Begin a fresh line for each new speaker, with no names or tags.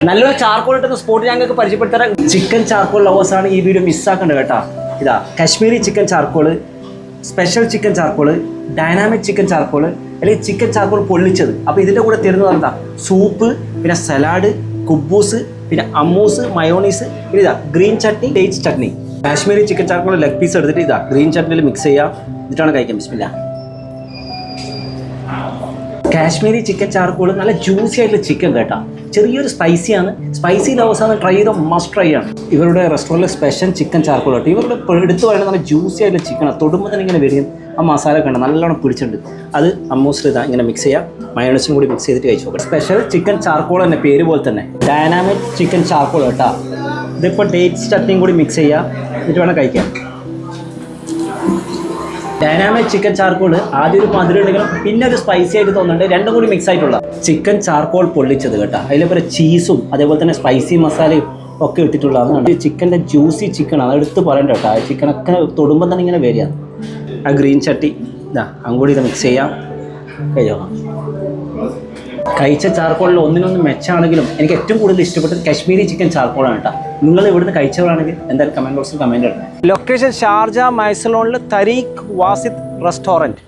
നല്ലൊരു charcoal ഇട്ടുന്ന spot ഞങ്ങൾക്ക് പരിചയപ്പെടുത്തരാ chicken charcoal lovers ആണ് ഈ വീഡിയോ മിസ്സാക്കേണ്ടത് കേട്ടോ. ഇതാ Kashmiri chicken charcoal special chicken charcoal dynamic chicken charcoal അല്ലെങ്കിൽ ചിക്കൻ ചാർക്കോൾ പൊള്ളിച്ചത്. അപ്പോൾ ഇതിന്റെ കൂടെ തരുന്നത് എന്താ? സൂപ്പ് പിന്നെ സലാഡ് കുബൂസ് പിന്നെ അമ്മൂസ് മയോണീസ് പിന്നെ ഇതാ green chutney date chutney Kashmiri chicken charcoal leg piece എടുത്തിട്ട് ഇതാ ഗ്രീൻ ചട്നിയിൽ മിക്സ് ചെയ്യാം. എന്നിട്ടാണ് കഴിക്കാൻ ബിസ്മില്ല. കാശ്മീരി ചിക്കൻ ചാർക്കോൾ നല്ല ജ്യൂസി ആയിട്ടുള്ള ചിക്കൻ കേട്ടാ. ചെറിയൊരു സ്പൈസിയാണ് സ്പൈസി ലവേഴ്സാണ് ട്രൈ ചെയ്ത മസ്റ്റ് ട്രൈ ആണ്. ഇവരുടെ റെസ്റ്റോറന്റിലെ സ്പെഷ്യൽ ചിക്കൻ ചാർക്കോൾ കേട്ടോ. ഇവരുടെ എടുത്തു പറയുന്നത് നല്ല ജ്യൂസി ആയിട്ടുള്ള ചിക്കനാണ് തൊടുമ്പോൾ തന്നെ ഇങ്ങനെ വരും. ആ മസാല കണ്ട നല്ലോണം പിടിച്ചിട്ടുണ്ട് അത് അമ്മൂസിൽ ഇതാ ഇങ്ങനെ മിക്സ് ചെയ്യാം. മയോണസും കൂടി മിക്സ് ചെയ്തിട്ട് കഴിച്ചു. നോക്കാം സ്പെഷ്യൽ ചിക്കൻ ചാർക്കോൾ തന്നെ പേര് പോലെ തന്നെ. ഡൈനാമിക് ചിക്കൻ ചാർക്കോൾ കേട്ടോ. ഇതിപ്പോൾ ഡേറ്റ്സ് ചട്നിയും കൂടി മിക്സ് ചെയ്യുക എന്നിട്ട് വേണം കഴിക്കാൻ. ഡൈനാമിക് ചിക്കൻ ചാർക്കോൾ ആദ്യം ഒരു മധുരണ്ടെങ്കിലും പിന്നെ ഒരു സ്പൈസി ആയിട്ട് തോന്നുന്നുണ്ട്. രണ്ടും കൂടി മിക്സ് ആയിട്ടുള്ള ചിക്കൻ ചാർക്കോൾ പൊള്ളിച്ചത് കേട്ടോ. അതിലെ ചീസും അതേപോലെ തന്നെ സ്പൈസി മസാലയും ഒക്കെ ഇട്ടിട്ടുള്ളതാണ് ചിക്കന്റെ ജ്യൂസി ചിക്കൻ ആണ്. എടുത്ത് പറയണ്ട കേട്ടോ. ആ ചിക്കനൊക്കെ തൊടുമ്പോൾ തന്നെ ഇങ്ങനെ വരിക. ആ ഗ്രീൻ ചട്ടി ഇതാ അങ്ങോട്ട് ഇത് മിക്സ് ചെയ്യാം. കഴിയോ കഴിച്ച ചാർക്കോളിൽ ഒന്നിനൊന്ന് മെച്ചാണെങ്കിലും എനിക്ക് ഏറ്റവും കൂടുതൽ ഇഷ്ടപ്പെട്ടത് കശ്മീരി ചിക്കൻ ചാർക്കോളാണ് കേട്ടോ. നിങ്ങൾ ഇവിടുന്ന് കഴിച്ചവരാണെങ്കിൽ എന്തായാലും കമന്റ് ബോക്സിൽ കമന്റ് ഇടണം. ലൊക്കേഷൻ ഷാർജ മൈസലോണിൽ തരീഖ് വാസിദ് റെസ്റ്റോറന്റ്.